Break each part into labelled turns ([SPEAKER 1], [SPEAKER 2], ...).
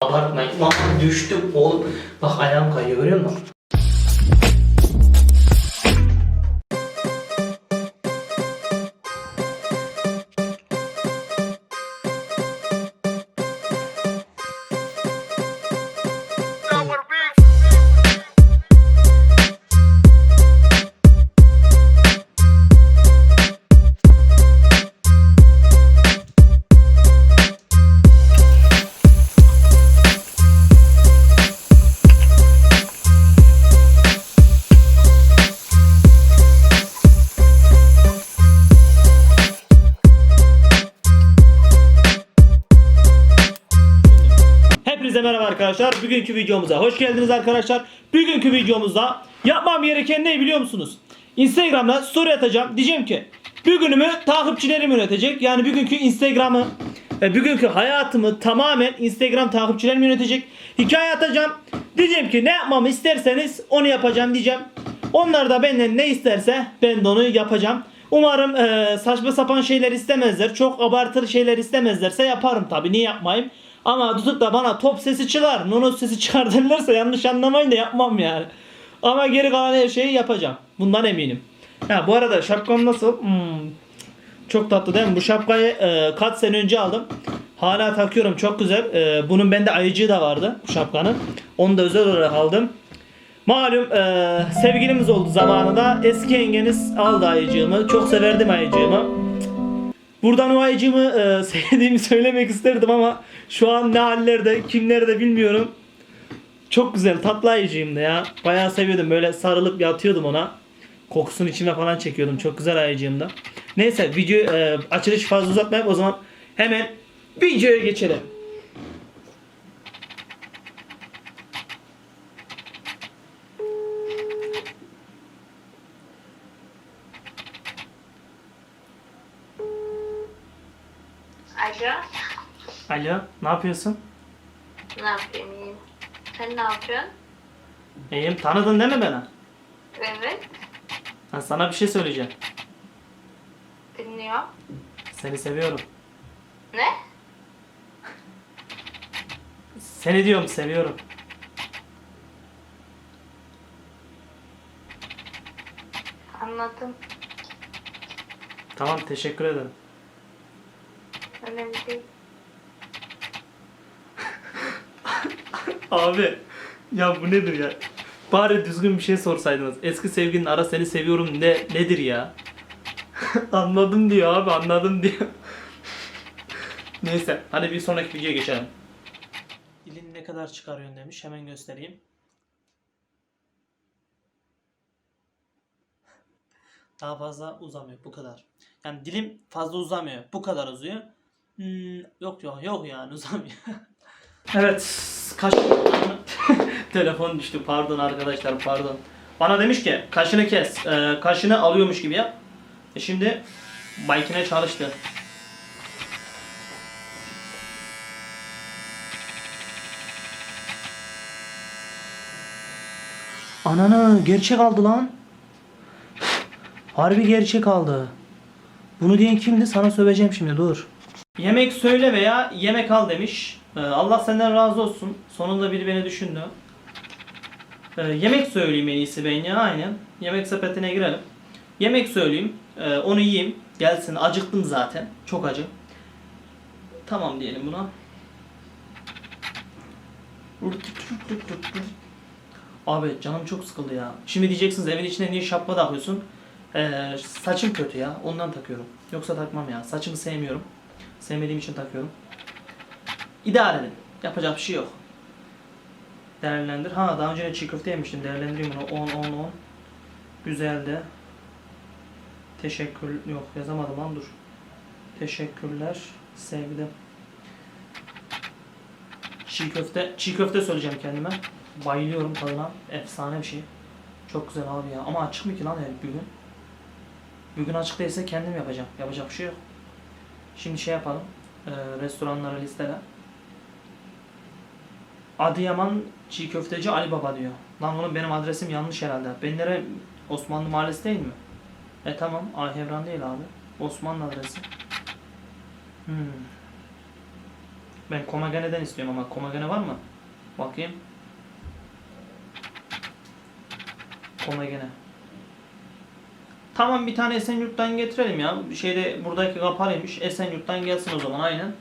[SPEAKER 1] Abartmayın. Lan düştüm oğlum. Bak ayağım kayıyor görüyor musun? Hepinize merhaba arkadaşlar. Bugünkü videomuza hoş geldiniz arkadaşlar. Bugünkü videomuzda yapmam gereken ne biliyor musunuz? Instagram'da story atacağım. Diyeceğim ki bugünümü takipçilerim yönetecek. Yani bugünkü Instagram'ı ve bugünkü hayatımı tamamen Instagram takipçilerim yönetecek. Hikaye atacağım. Diyeceğim ki ne yapmamı isterseniz onu yapacağım diyeceğim. Onlar da benden ne isterse ben de onu yapacağım. Umarım eee, saçma sapan şeyler istemezler. Çok abartılı şeyler istemezlerse yaparım tabii. Niye yapmayayım? Ama tutup da bana top sesi çıkar, nono sesi çıkar derlerse yanlış anlamayın da yapmam yani. Ama geri kalan her şeyi yapacağım. Bundan eminim. Ha bu arada şapkam nasıl? Hmm, çok tatlı değil mi? Bu şapkayı e, kaç sene önce aldım. Hala takıyorum çok güzel. E, bunun bende ayıcığı da vardı bu şapkanın. Onu da özel olarak aldım. Malum e, sevgilimiz oldu zamanında. Eski yengeniz aldı ayıcığımı. Çok severdim ayıcığımı. Buradan o ayıcığımı e, sevdiğimi söylemek isterdim ama şu an ne hallerde, kimlerde bilmiyorum. Çok güzel, tatlı ayıcığımdı ya. Bayağı seviyordum. Böyle sarılıp yatıyordum ona. Kokusunu içime falan çekiyordum. Çok güzel ayıcığımdı. Neyse video e, açılış fazla uzatmayıp o zaman hemen videoya geçelim.
[SPEAKER 2] Alo,
[SPEAKER 1] Alo, ne yapıyorsun?
[SPEAKER 2] ne yapayım iyiyim. Sen ne yapıyorsun?
[SPEAKER 1] İyiyim. Tanıdın değil mi beni?
[SPEAKER 2] Evet,
[SPEAKER 1] Ben sana bir şey söyleyeceğim.
[SPEAKER 2] dinliyor.
[SPEAKER 1] Seni seviyorum.
[SPEAKER 2] Ne?
[SPEAKER 1] Seni diyorum seviyorum.
[SPEAKER 2] Anladım.
[SPEAKER 1] Tamam teşekkür ederim. Abi ya bu nedir ya? Bari düzgün bir şey sorsaydınız. Eski sevgilinin ara seni seviyorum ne nedir ya? anladım diyor abi anladım diyor. Neyse hadi bir sonraki videoya geçelim. Dilin ne kadar çıkarıyorsun demiş hemen göstereyim. Daha fazla uzamıyor bu kadar. Yani dilim fazla uzamıyor. Bu kadar uzuyor. Hmm, yok yok yok yani uzamıyor. Evet, kaş... Telefon düştü, pardon arkadaşlar, pardon. Bana demiş ki, kaşını kes, ee, kaşını alıyormuş gibi yap. E şimdi, makine çalıştı. Ananı, gerçek aldı lan. Harbi gerçek aldı. Bunu diyen kimdi? Sana söveceğim şimdi, dur. Yemek söyle veya yemek al demiş. Ee, Allah senden razı olsun. Sonunda biri beni düşündü. Ee, yemek söyleyeyim en iyisi ben ya aynen. Yemek sepetine girelim. Yemek söyleyeyim. Ee, onu yiyeyim. Gelsin. Acıktım zaten. Çok acı. Tamam diyelim buna. Abi canım çok sıkıldı ya. Şimdi diyeceksiniz evin içine niye şapka takıyorsun? Ee, saçım kötü ya. Ondan takıyorum. Yoksa takmam ya. Saçımı sevmiyorum. Sevmediğim için takıyorum. İdare edin. Yapacak bir şey yok. Değerlendir. Ha daha önce de çiğ köfte yemiştim. Değerlendireyim bunu. 10 10 10. Güzeldi. Teşekkür yok yazamadım lan dur. Teşekkürler. Sevdim. Çiğ köfte çiğ köfte söyleyeceğim kendime. Bayılıyorum tadına. Efsane bir şey. Çok güzel abi ya. Ama açık mı ki lan ev bugün? Bugün açık değilse kendim yapacağım. Yapacak bir şey yok. Şimdi şey yapalım. Ee, restoranları listele. Adıyaman çiğ köfteci Ali Baba diyor. Lan oğlum benim adresim yanlış herhalde. Ben nere Osmanlı Mahallesi değil mi? E tamam. Ayhevran değil abi. Osmanlı adresi. Hmm. Ben Komagene'den istiyorum ama Komagene var mı? Bakayım. Komagene. Tamam bir tane Esenyurt'tan getirelim ya. Şeyde buradaki kapalıymış. Esenyurt'tan gelsin o zaman aynen.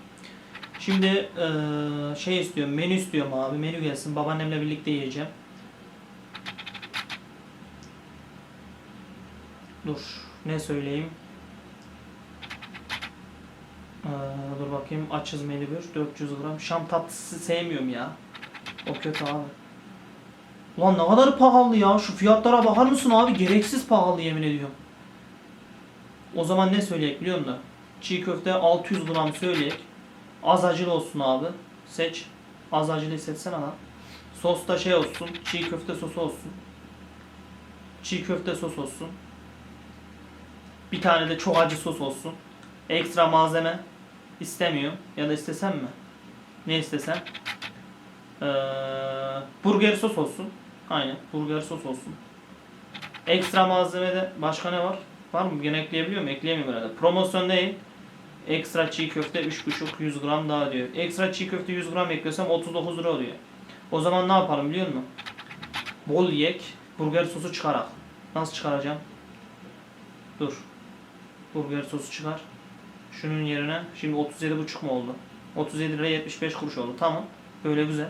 [SPEAKER 1] Şimdi eee, şey istiyorum, menü istiyorum abi. Menü gelsin. Babaannemle birlikte yiyeceğim. Dur. Ne söyleyeyim? Eee, dur bakayım. Açız menü bir. 400 gram. Şam tatlısı sevmiyorum ya. O kötü abi. Ulan ne kadar pahalı ya. Şu fiyatlara bakar mısın abi? Gereksiz pahalı yemin ediyorum. O zaman ne söyleyek biliyor musun? Çiğ köfte 600 gram söyleyek. Az acılı olsun abi. Seç. Az acılı seçsene lan. Sos da şey olsun. Çiğ köfte sosu olsun. Çiğ köfte sos olsun. Bir tane de çok acı sos olsun. Ekstra malzeme istemiyorum. Ya da istesem mi? Ne istesem? Ee, burger sos olsun. Aynen. Burger sos olsun. Ekstra malzemede başka ne var? Var mı? Gene ekleyebiliyor muyum? Ekleyemiyorum herhalde. Promosyon değil. Ekstra çiğ köfte 3,5 100 gram daha diyor. Ekstra çiğ köfte 100 gram ekliyorsam 39 lira oluyor. O zaman ne yapalım biliyor musun? Bol yek. Burger sosu çıkarak. Nasıl çıkaracağım? Dur. Burger sosu çıkar. Şunun yerine şimdi 37,5 mu oldu? 37 lira 75 kuruş oldu. Tamam. Böyle güzel.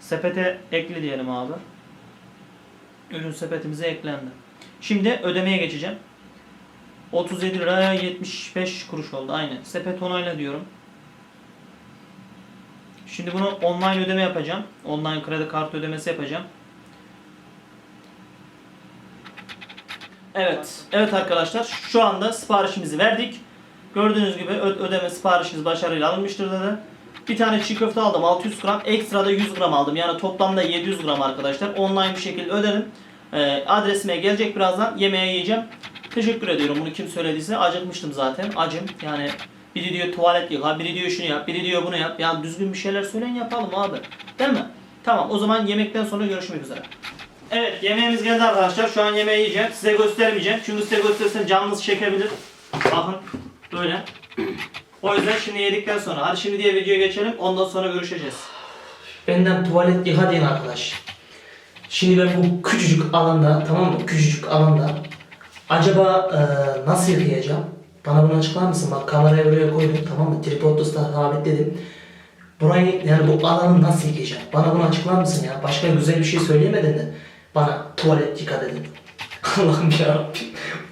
[SPEAKER 1] Sepete ekle diyelim abi. Ürün sepetimize eklendi. Şimdi ödemeye geçeceğim. 37 lira 75 kuruş oldu aynı. Sepet onayla diyorum. Şimdi bunu online ödeme yapacağım. Online kredi kartı ödemesi yapacağım. Evet. Evet arkadaşlar şu anda siparişimizi verdik. Gördüğünüz gibi ödeme siparişiniz başarıyla alınmıştır dedi. Bir tane çiğ köfte aldım 600 gram. Ekstra da 100 gram aldım. Yani toplamda 700 gram arkadaşlar. Online bir şekilde ödedim. Ee, adresime gelecek birazdan. Yemeğe yiyeceğim. Teşekkür ediyorum bunu kim söylediyse. Acıkmıştım zaten. Acım. Yani biri diyor tuvalet yıka, biri diyor şunu yap, biri diyor bunu yap. Yani düzgün bir şeyler söyleyin yapalım abi. Değil mi? Tamam o zaman yemekten sonra görüşmek üzere. Evet yemeğimiz geldi arkadaşlar. Şu an yemeği yiyeceğim. Size göstermeyeceğim. Çünkü size gösterirsem canınız çekebilir. Bakın böyle. O yüzden şimdi yedikten sonra. Hadi şimdi diye videoya geçelim. Ondan sonra görüşeceğiz.
[SPEAKER 3] Benden tuvalet yıka diyen arkadaş. Şimdi ben bu küçücük alanda, tamam mı? Küçücük alanda acaba e, nasıl yıkayacağım? Bana bunu açıklar mısın? Bak kamerayı buraya koydum, tamam mı? Tripodda sabitledim. Burayı, yani bu alanı nasıl yıkayacağım? Bana bunu açıklar mısın ya? Başka güzel bir şey söyleyemedin de bana tuvalet yıka dedin. Allah'ım ya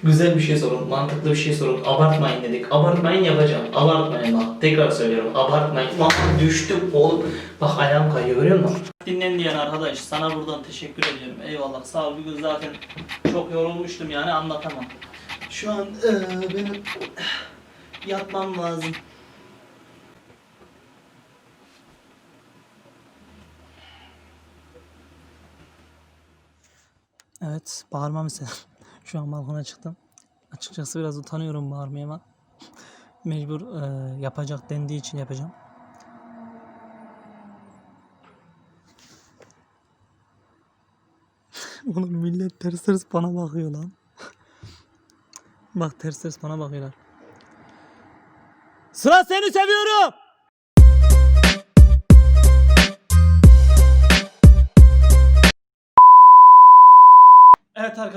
[SPEAKER 3] Güzel bir şey sorun, mantıklı bir şey sorun. Abartmayın dedik. Abartmayın yapacağım. Abartmayın bak. Tekrar söylüyorum. Abartmayın. Bak düştüm oğlum. Bak ayağım kayıyor görüyor musun?
[SPEAKER 1] Dinlen diyen arkadaş sana buradan teşekkür ediyorum. Eyvallah sağ ol. Bugün zaten çok yorulmuştum yani anlatamam. Şu an eee, benim yatmam lazım.
[SPEAKER 4] Evet, bağırmam istedim. Şu an balkona çıktım. Açıkçası biraz utanıyorum bağırmaya ama mecbur e, yapacak dendiği için yapacağım. Oğlum millet ters ters bana bakıyor lan. Bak ters ters bana bakıyorlar. Sıra seni seviyorum.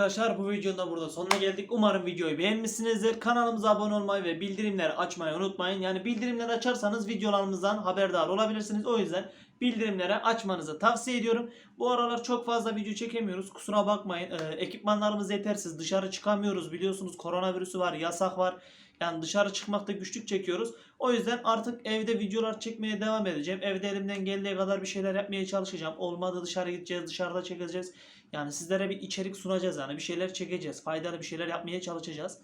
[SPEAKER 1] Arkadaşlar bu videonun da burada sonuna geldik. Umarım videoyu beğenmişsinizdir. Kanalımıza abone olmayı ve bildirimleri açmayı unutmayın. Yani bildirimleri açarsanız videolarımızdan haberdar olabilirsiniz. O yüzden bildirimleri açmanızı tavsiye ediyorum. Bu aralar çok fazla video çekemiyoruz. Kusura bakmayın. Ee, ekipmanlarımız yetersiz. Dışarı çıkamıyoruz. Biliyorsunuz koronavirüsü var, yasak var. Yani dışarı çıkmakta güçlük çekiyoruz. O yüzden artık evde videolar çekmeye devam edeceğim. Evde elimden geldiği kadar bir şeyler yapmaya çalışacağım. Olmadı dışarı gideceğiz, dışarıda çekeceğiz. Yani sizlere bir içerik sunacağız yani bir şeyler çekeceğiz. Faydalı bir şeyler yapmaya çalışacağız.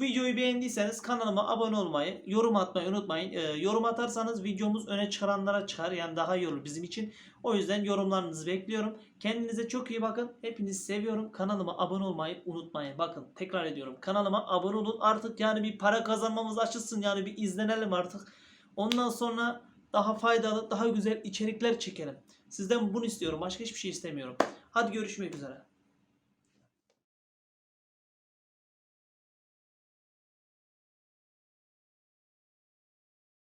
[SPEAKER 1] Videoyu beğendiyseniz kanalıma abone olmayı, yorum atmayı unutmayın. Ee, yorum atarsanız videomuz öne çıkaranlara çıkar. Yani daha iyi olur bizim için. O yüzden yorumlarınızı bekliyorum. Kendinize çok iyi bakın. Hepinizi seviyorum. Kanalıma abone olmayı unutmayın. Bakın tekrar ediyorum. Kanalıma abone olun. Artık yani bir para kazanmamız açılsın. Yani bir izlenelim artık. Ondan sonra daha faydalı, daha güzel içerikler çekelim. Sizden bunu istiyorum. Başka hiçbir şey istemiyorum. Hadi görüşmek üzere.